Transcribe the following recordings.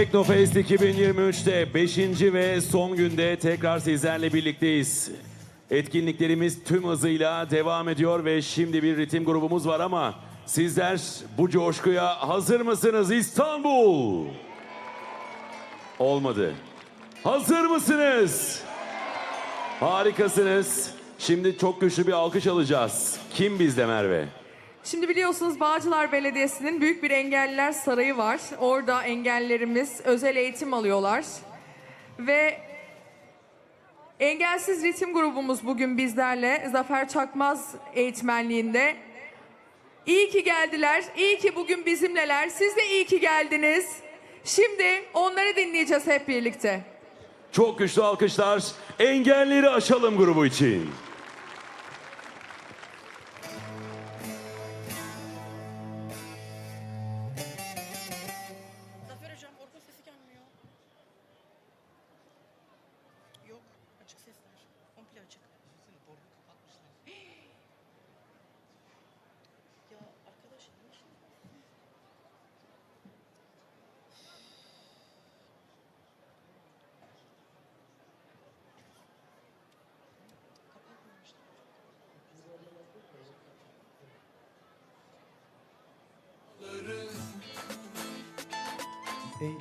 Teknofest 2023'te 5. ve son günde tekrar sizlerle birlikteyiz. Etkinliklerimiz tüm hızıyla devam ediyor ve şimdi bir ritim grubumuz var ama sizler bu coşkuya hazır mısınız İstanbul? Olmadı. Hazır mısınız? Harikasınız. Şimdi çok güçlü bir alkış alacağız. Kim bizde Merve? Şimdi biliyorsunuz Bağcılar Belediyesi'nin büyük bir engelliler sarayı var. Orada engellerimiz özel eğitim alıyorlar. Ve engelsiz ritim grubumuz bugün bizlerle Zafer Çakmaz eğitmenliğinde. İyi ki geldiler, iyi ki bugün bizimleler. Siz de iyi ki geldiniz. Şimdi onları dinleyeceğiz hep birlikte. Çok güçlü alkışlar. Engelleri aşalım grubu için. Hey,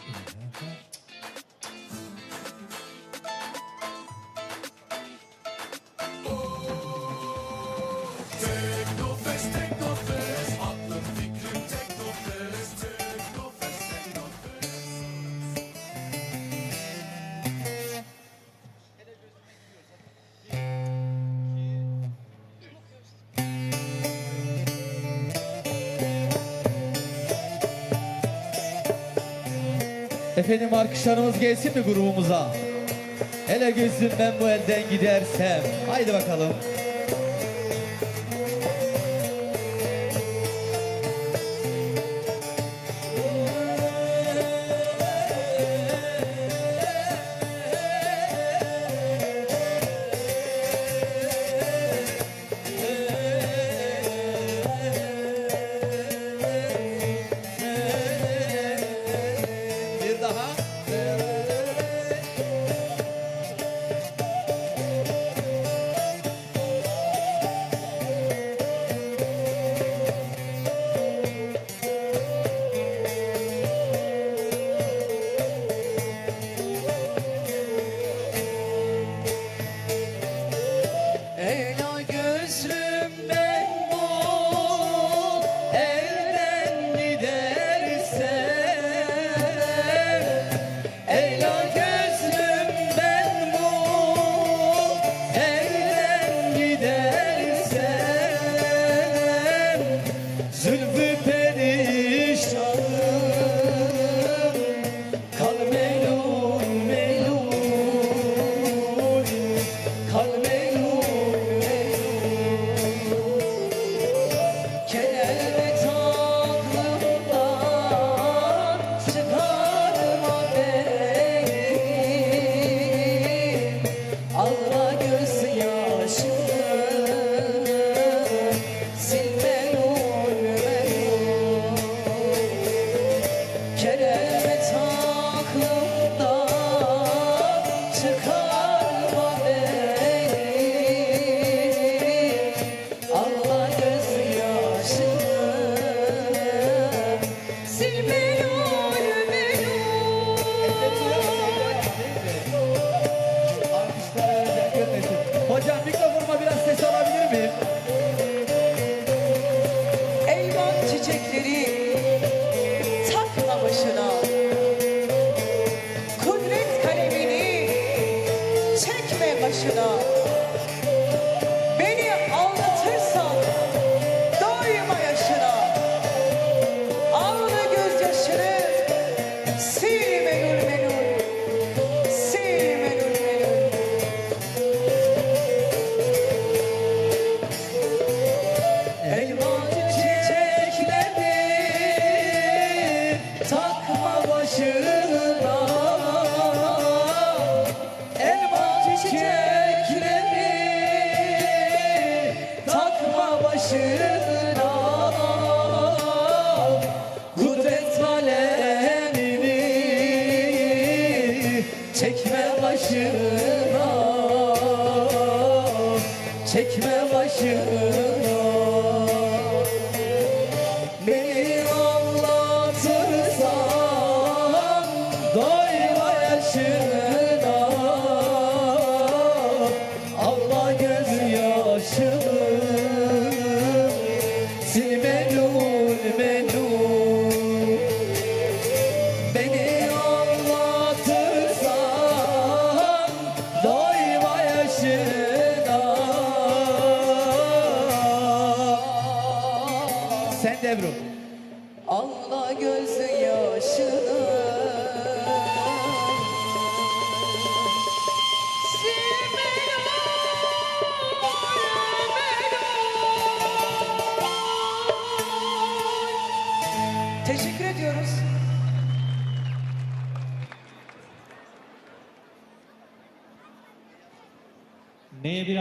Efendim alkışlarımız gelsin mi grubumuza? Hele gözüm ben bu elden gidersem. Haydi bakalım.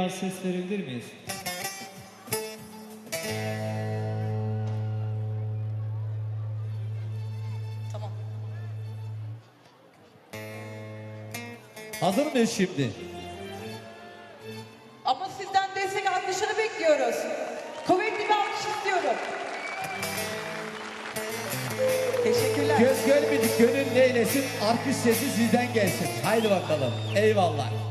biraz ses verebilir miyiz? Tamam. Hazır mıyız şimdi? Ama sizden destek alkışını bekliyoruz. Kuvvetli bir alkış istiyorum. Teşekkürler. Göz görmedik gönül neylesin, alkış sesi sizden gelsin. Haydi bakalım. Eyvallah.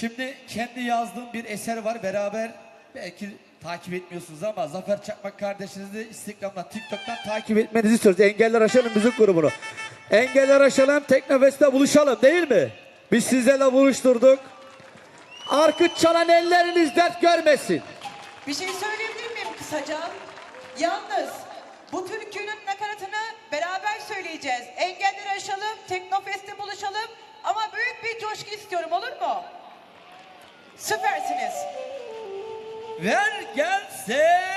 Şimdi kendi yazdığım bir eser var. Beraber belki takip etmiyorsunuz ama Zafer Çakmak kardeşinizi Instagram'dan, TikTok'tan takip etmenizi istiyoruz. Engeller Aşalım müzik grubunu. Engeller Aşalım Teknofest'te buluşalım değil mi? Biz sizlerle buluşturduk. Arkıt çalan elleriniz dert görmesin. Bir şey söyleyebilir miyim kısaca? Yalnız bu türkünün nakaratını beraber söyleyeceğiz. Engelleri aşalım, Teknofest'te buluşalım ama büyük bir coşku istiyorum olur mu? Süpersiniz. Ver gelsin.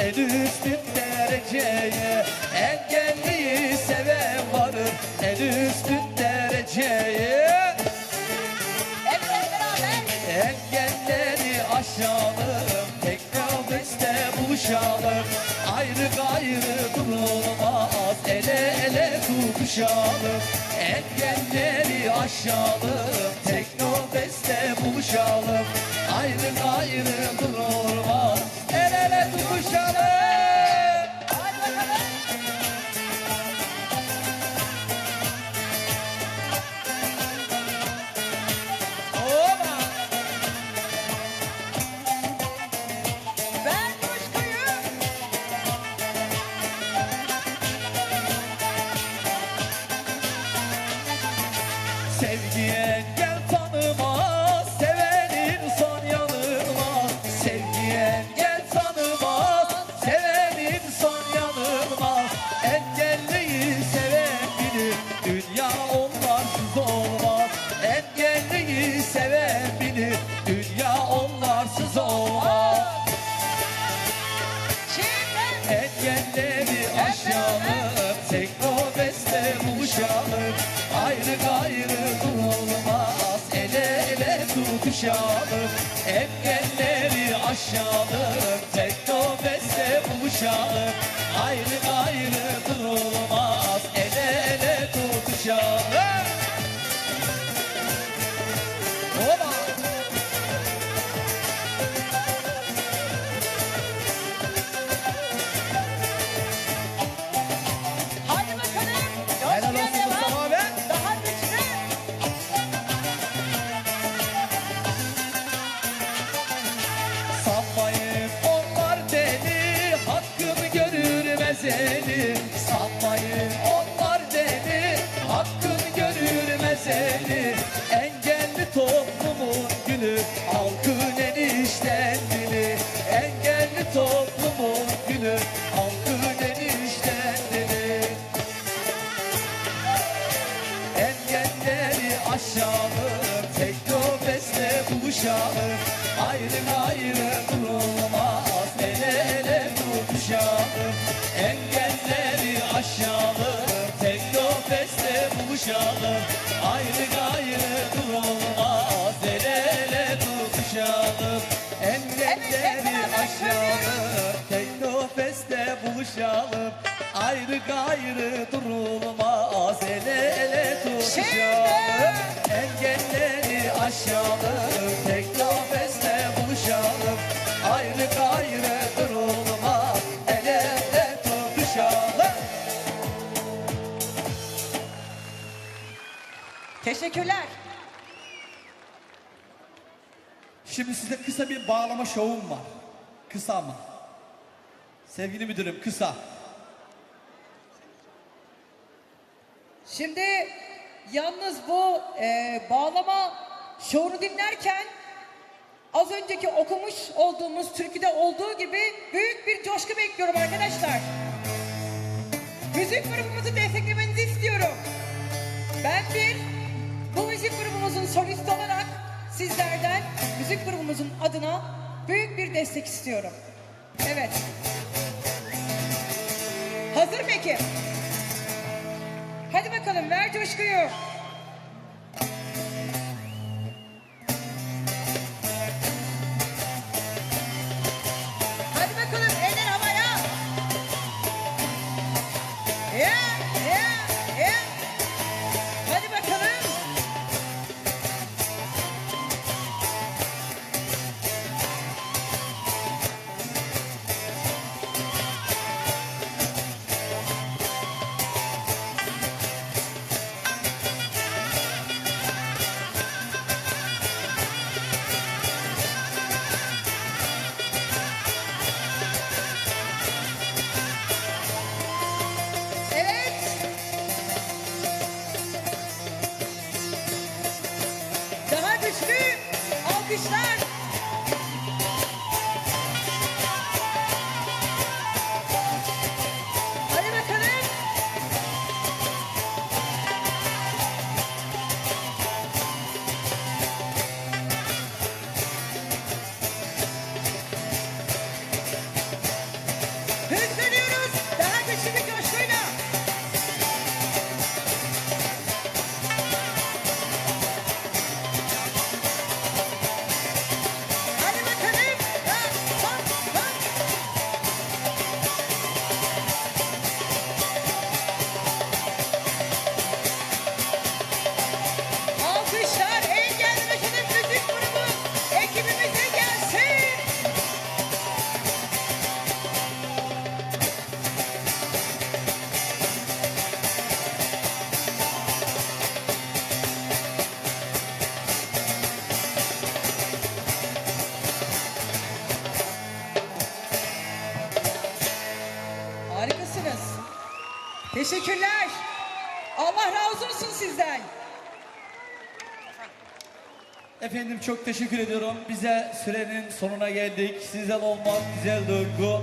En üstün dereceye Engelliyi seven varır. En üstün dereceye. Engelleri aşalım Teknofest'te buluşalım. Ayrı gayrı durulmaz Ele ele tutuşalım. Engelleri aşalım Teknofest'te buluşalım. Ayrı gayrı durulmaz ele tutuşalım tutuşalım. Engelleri aşalım, teknofeste buluşalım. Ayrı Buluşalım Ayrı gayrı durulmaz Ele ele tutuşalım Engelleri aşalım Teknofest'te buluşalım Ayrı gayrı durulmaz Ele ele tutuşalım Engelleri aşalım Teknofest'te buluşalım Ayrı gayrı durulmaz. Ele ele tutuşalım Engelleri aşalım Teşekkürler. Şimdi size kısa bir bağlama şovum var. Kısa ama. Sevgili müdürüm kısa. Şimdi yalnız bu e, bağlama şovunu dinlerken az önceki okumuş olduğumuz türküde olduğu gibi büyük bir coşku bekliyorum arkadaşlar. Müzik grubumuzu desteklemenizi istiyorum. Ben bir bu müzik grubumuzun solisti olarak sizlerden müzik grubumuzun adına büyük bir destek istiyorum. Evet. Hazır mı ekip? Hadi bakalım ver coşkuyu. Alkışlar. Teşekkürler. Allah razı olsun sizden. Efendim çok teşekkür ediyorum. Bize sürenin sonuna geldik. Sizden olmak güzel duygu.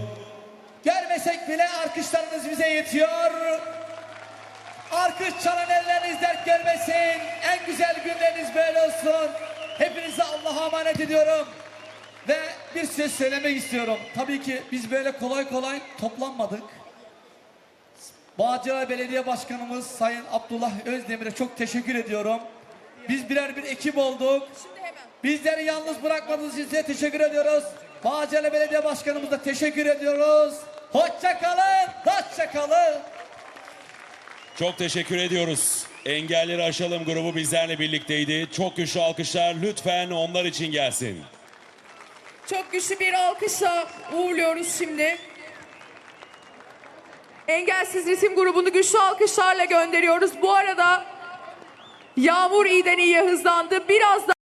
Gelmesek bile alkışlarınız bize yetiyor. Alkış çalan elleriniz dert görmesin. En güzel günleriniz böyle olsun. Hepinize Allah'a emanet ediyorum. Ve bir söz söylemek istiyorum. Tabii ki biz böyle kolay kolay toplanmadık. Bağcılar Belediye Başkanımız Sayın Abdullah Özdemir'e çok teşekkür ediyorum. Biz birer bir ekip olduk. Bizleri yalnız bırakmadığınız için size teşekkür ediyoruz. Bağcılar Belediye Başkanımıza teşekkür ediyoruz. Hoşça kalın, hoşça kalın. Çok teşekkür ediyoruz. Engelleri Aşalım grubu bizlerle birlikteydi. Çok güçlü alkışlar lütfen onlar için gelsin. Çok güçlü bir alkışla uğurluyoruz şimdi. Engelsiz Ritim grubunu güçlü alkışlarla gönderiyoruz. Bu arada Yağmur iyiden iyiye hızlandı. Biraz da